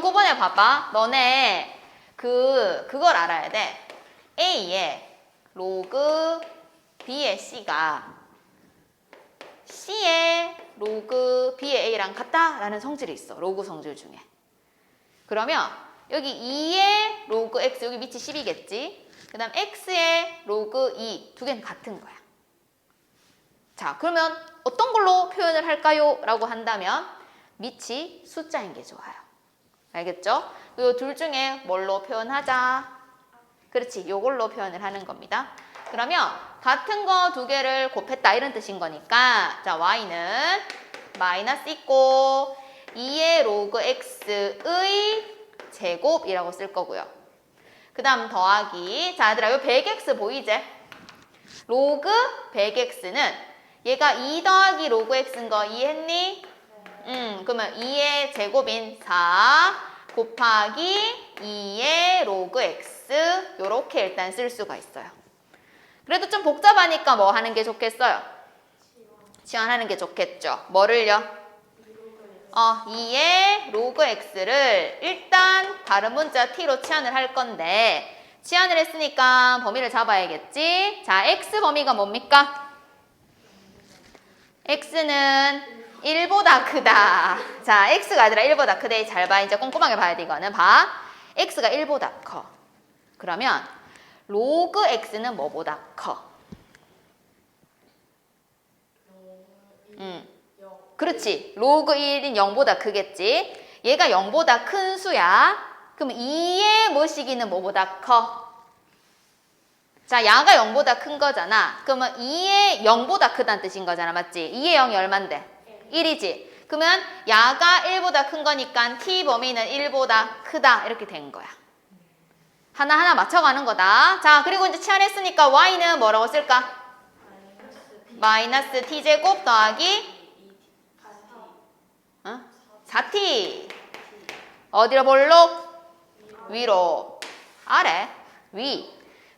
유형 9번에 봐봐. 너네 그 그걸 알아야 돼. A에 로그 B의 C가 C의 로그 B의 A랑 같다라는 성질이 있어. 로그 성질 중에. 그러면 여기 2의 로그 X 여기 밑이 10이겠지. 그 다음 X의 로그 2 두 개는 같은 거야. 자 그러면 어떤 걸로 표현을 할까요? 라고 한다면 밑이 숫자인 게 좋아요. 알겠죠? 이 둘 중에 뭘로 표현하자? 그렇지, 요걸로 표현을 하는 겁니다. 그러면 같은 거 두 개를 곱했다 이런 뜻인 거니까 자 y는 마이너스 있고 2의 로그 x의 제곱이라고 쓸 거고요. 그 다음 더하기 자 얘들아 요 100x 보이지? 로그 100x는 얘가 2 더하기 로그 x인 거 이해했니? 음, 그러면 2의 제곱인 4 곱하기 2의 로그 x 요렇게 일단 쓸 수가 있어요. 그래도 좀 복잡하니까 뭐 하는 게 좋겠어요? 지원하는 게 좋겠죠. 뭐를요? 어, 2의 로그 x를 일단 다른 문자 t로 치환을 할 건데 치환을 했으니까 범위를 잡아야겠지. 자, x 범위가 뭡니까? x는 1보다 크다. 자, x가 아니라 1보다 크대. 잘 봐. 이제 꼼꼼하게 봐야 돼, 이거는. 봐. x가 1보다 커. 그러면 로그 x는 뭐보다 커? 음. 그렇지. 로그 1인 0보다 크겠지. 얘가 0보다 큰 수야. 그럼 2의 모시기는 뭐보다 커? 자, 야가 0보다 큰 거잖아. 그러면 2의 0보다 크다는 뜻인 거잖아. 맞지? 2의 0이 얼만데? 1이지. 그러면 야가 1보다 큰 거니까 t 범위는 1보다 크다. 이렇게 된 거야. 하나하나 맞춰가는 거다. 자, 그리고 이제 치환했으니까 y는 뭐라고 쓸까? 마이너스 t제곱 더하기 어? 4t. 어디로 볼록? 위로. 아래. 위.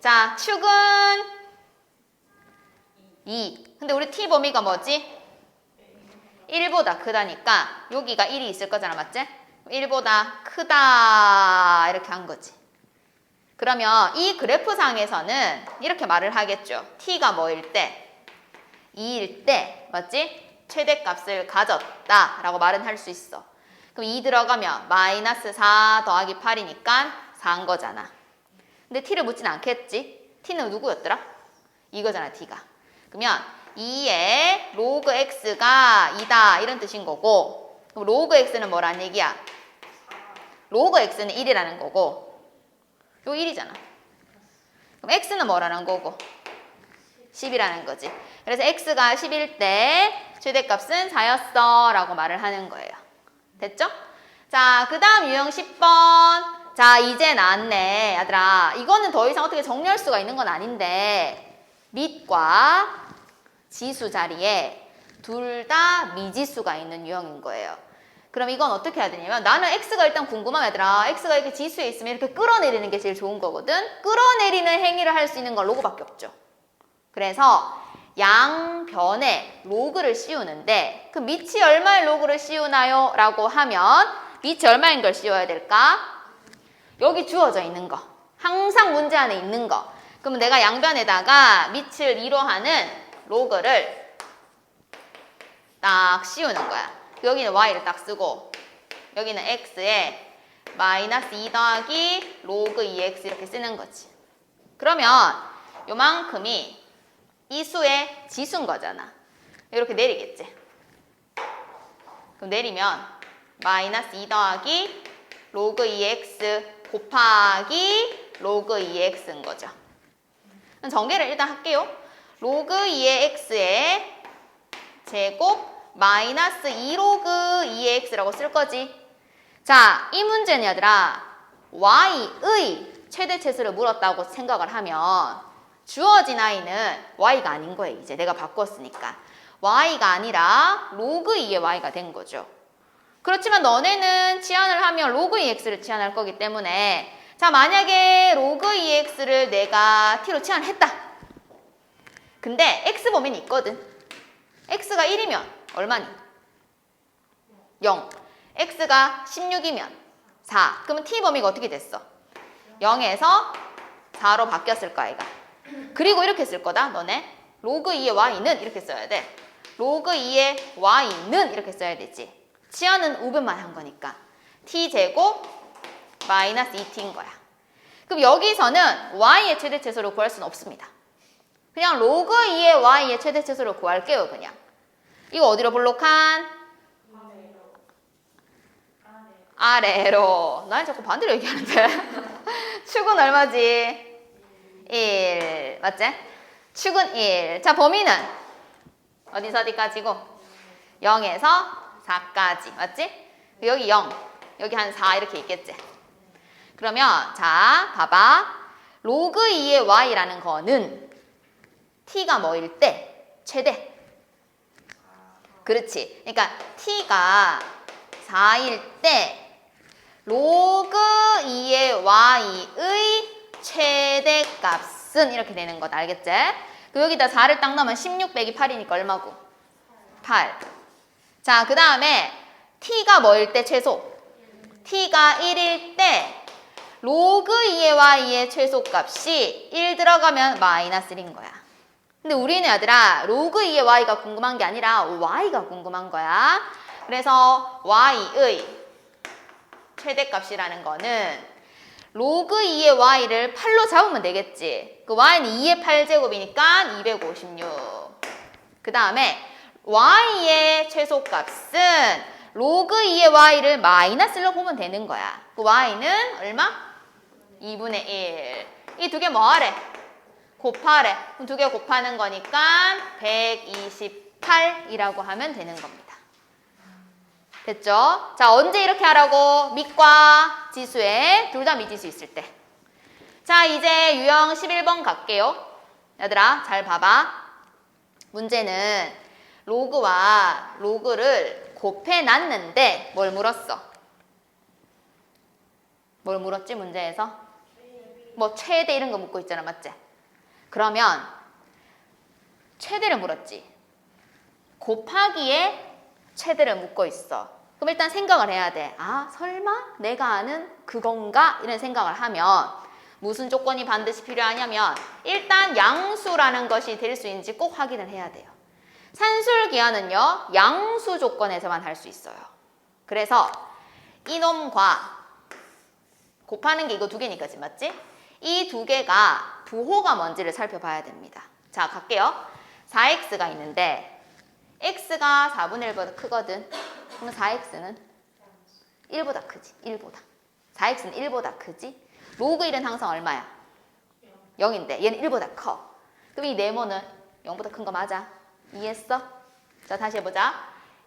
자, 축은 2. 근데 우리 t 범위가 뭐지? 1보다 크다니까 여기가 1이 있을 거잖아, 맞지? 1보다 크다 이렇게 한 거지. 그러면 이 그래프상에서는 이렇게 말을 하겠죠. t가 뭐일 때? 2일 때, 맞지? 최대값을 가졌다 라고 말은 할 수 있어. 그럼 2 들어가면 마이너스 4 더하기 8이니까 4인 거잖아. 근데 t를 묻진 않겠지? t는 누구였더라? 이거잖아, t가. 그러면 2의 로그 x가 2다 이런 뜻인 거고 그럼 로그 x는 뭐란 얘기야? 로그 x는 1이라는 거고 요 1이잖아. 그럼 x는 뭐라는 거고? 10이라는 거지. 그래서 x가 10일 때 최대값은 4였어 라고 말을 하는 거예요. 됐죠? 자, 그 다음 유형 10번. 자, 이제 나왔네. 얘들아, 이거는 더 이상 어떻게 정리할 수가 있는 건 아닌데 밑과 지수 자리에 둘 다 미지수가 있는 유형인 거예요. 그럼 이건 어떻게 해야 되냐면 나는 x가 일단 궁금하면 얘들아 x가 이렇게 지수에 있으면 이렇게 끌어내리는 게 제일 좋은 거거든. 끌어내리는 행위를 할 수 있는 건 로그밖에 없죠. 그래서 양변에 로그를 씌우는데 그 밑이 얼마의 로그를 씌우나요? 라고 하면 밑이 얼마인 걸 씌워야 될까? 여기 주어져 있는 거. 항상 문제 안에 있는 거. 그러면 내가 양변에다가 밑을 2로 하는 로그를 딱 씌우는 거야. 여기는 y를 딱 쓰고 여기는 x에 마이너스 2 더하기 로그 2x 이렇게 쓰는 거지. 그러면 요만큼이 이 수의 지수인 거잖아. 이렇게 내리겠지. 그럼 내리면 마이너스 2 더하기 로그 2x 곱하기 로그 2x인 거죠. 전개를 일단 할게요. 로그 2의 x에 제곱 마이너스 2로그 2의 x라고 쓸 거지. 자, 이 문제는 얘들아 y의 최대치수를 물었다고 생각을 하면 주어진 i는 y가 아닌 거예요. 이제 내가 바꿨으니까. y가 아니라 로그 2의 y가 된 거죠. 그렇지만 너네는 치환을 하면 로그 2x를 치환할 거기 때문에 자 만약에 로그 2x를 내가 t로 치환했다. 근데 x 범위는 있거든. x가 1이면 얼마니? 0. x가 16이면 4. 그러면 t 범위가 어떻게 됐어? 0에서 4로 바뀌었을 거야, 얘가. 그리고 이렇게 쓸 거다, 너네. 로그 2의 y는 이렇게 써야 돼. 로그 2의 y는 이렇게 써야 되지. 치어는 우변만 한 거니까. t제곱 마이너스 2t인 거야. 그럼 여기서는 y의 최대치수를 구할 수는 없습니다. 그냥 로그 2의 y의 최대치수를 구할게요, 그냥. 이거 어디로 볼록한? 아래로. 난 자꾸 반대로 얘기하는데. 축은 얼마지? 1. 맞지? 축은 1. 자, 범위는 어디서 어디까지고? 0에서 4까지. 맞지? 여기 0. 여기 한 4 이렇게 있겠지? 그러면 자, 봐봐. 로그 2의 y라는 거는 t가 뭐일 때? 최대. 그렇지. 그러니까 t가 4일 때 로그 2의 y의 최대값은 이렇게 되는 것 알겠지? 그 여기다 4를 딱 넣으면 16 빼기 8이니까 얼마고? 8. 자, 그 다음에 t가 뭐일 때 최소? t가 1일 때 로그 2의 y의 최소값이 1 들어가면 마이너스 1인 거야. 근데 우리는 얘들아 로그 2의 y가 궁금한 게 아니라 y가 궁금한 거야. 그래서 y의 최대값이라는 거는 로그 2의 y를 8로 잡으면 되겠지. 그 y는 2의 8제곱이니까 256. 그 다음에 y의 최소값은 로그 2의 y를 마이너스로 보면 되는 거야. 그 y는 얼마? 2분의 1. 이 두 개 뭐하래? 곱하래. 그럼 두 개 곱하는 거니까 128이라고 하면 되는 겁니다. 됐죠? 자, 언제 이렇게 하라고? 밑과 지수에 둘 다 미지수 있을 때. 자, 이제 유형 11번 갈게요. 얘들아, 잘 봐봐. 문제는 로그와 로그를 곱해 놨는데 뭘 물었어? 뭘 물었지, 문제에서? 뭐 최대 이런 거 묻고 있잖아, 맞지? 그러면 최대를 물었지. 곱하기에 최대를 묻고 있어. 그럼 일단 생각을 해야 돼. 아, 설마 내가 아는 그건가? 이런 생각을 하면 무슨 조건이 반드시 필요하냐면 일단 양수라는 것이 될수 있는지 꼭 확인을 해야 돼요. 산술기하는요, 양수 조건에서만 할 수 있어요. 그래서 이놈과 곱하는 게 이거 두 개니까 지금 맞지? 이 두 개가 부호가 뭔지를 살펴봐야 됩니다. 자, 갈게요. 4x가 있는데 x가 4분의 1보다 크거든. 그러면 4x는 1보다 크지. 1보다. 4x는 1보다 크지. 로그 1은 항상 얼마야? 0인데 얘는 1보다 커. 그럼 이 네모는 0보다 큰 거 맞아? 이해했어? 자, 다시 해보자.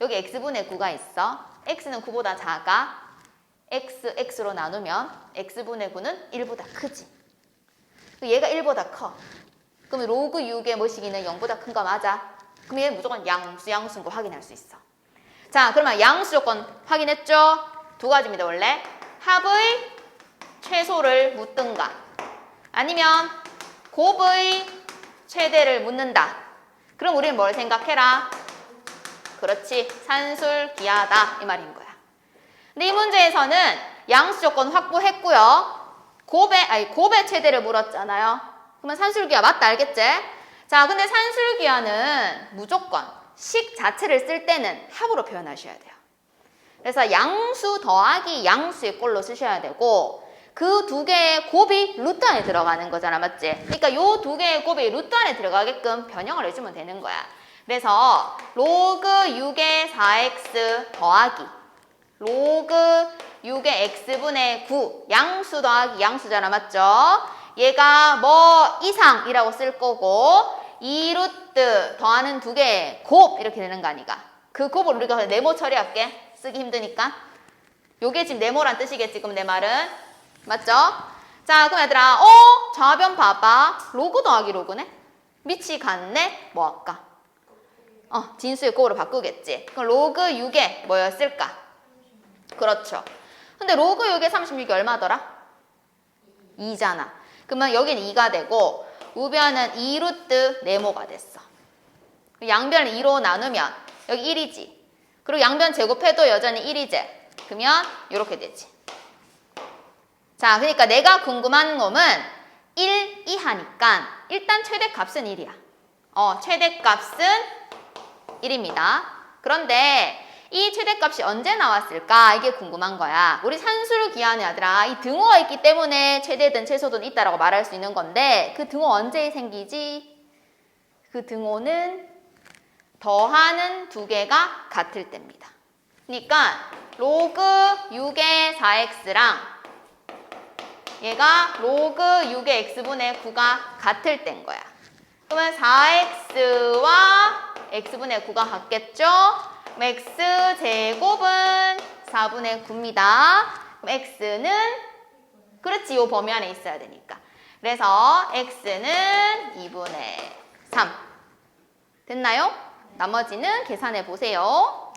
여기 x분의 9가 있어. x는 9보다 작아. x, x로 나누면 x분의 9는 1보다 크지. 그럼 얘가 1보다 커. 그럼 로그 6의 모시기는 0보다 큰 거 맞아? 그럼 얘는 무조건 양수, 양수인 거 확인할 수 있어. 자, 그러면 양수 조건 확인했죠? 두 가지입니다, 원래. 합의 최소를 묻든가 아니면 곱의 최대를 묻는다. 그럼 우리는 뭘 생각해라? 그렇지, 산술 기하다 이 말인 거야. 근데 이 문제에서는 양수 조건 확보했고요. 곱의 아니 곱의 최대를 물었잖아요. 그러면 산술기하 맞다 알겠지? 자, 근데 산술기하는 무조건 식 자체를 쓸 때는 합으로 표현하셔야 돼요. 그래서 양수 더하기 양수의 꼴로 쓰셔야 되고 그 두 개의 곱이 루트 안에 들어가는 거잖아, 맞지? 그러니까 요 두 개의 곱이 루트 안에 들어가게끔 변형을 해주면 되는 거야. 그래서 로그 6의 4x 더하기 로그 6의 x분의 9 양수 더하기 양수잖아, 맞죠? 얘가 뭐 이상이라고 쓸 거고 2루트 더하는 두 개 곱 이렇게 되는 거 아니가? 그 곱을 우리가 네모 처리할게. 쓰기 힘드니까. 요게 지금 네모란 뜻이겠지, 그럼 내 말은. 맞죠? 자, 그럼 얘들아, 어? 좌변 봐봐. 로그 더하기 로그네? 밑이 같네? 뭐 할까? 어, 진수의 곱으로 바꾸겠지. 그럼 로그 6에 뭐였을까? 그렇죠. 근데 로그 6에 36이 얼마더라? 2잖아. 그러면 여기는 2가 되고 우변은 2루트 네모가 됐어. 양변을 2로 나누면 여기 1이지. 그리고 양변 제곱해도 여전히 1이지. 그러면 이렇게 되지. 자, 그러니까 내가 궁금한 놈은 1 이하니까 일단 최대값은 1이야. 어, 최대값은 1입니다. 그런데 이 최대값이 언제 나왔을까? 이게 궁금한 거야. 우리 산수를 기하는 아들아, 이 등호가 있기 때문에 최대든 최소든 있다라고 말할 수 있는 건데 그 등호 언제 생기지? 그 등호는 더하는 두 개가 같을 때입니다. 그러니까 로그 6의 4x랑 얘가 로그 6의 x분의 9가 같을 때인 거야. 그러면 4x와 x분의 9가 같겠죠? 맥스 제곱은 4분의 9입니다. 그럼 x는 그렇지 요 범위 안에 있어야 되니까. 그래서 x는 2분의 3 됐나요? 나머지는 계산해 보세요.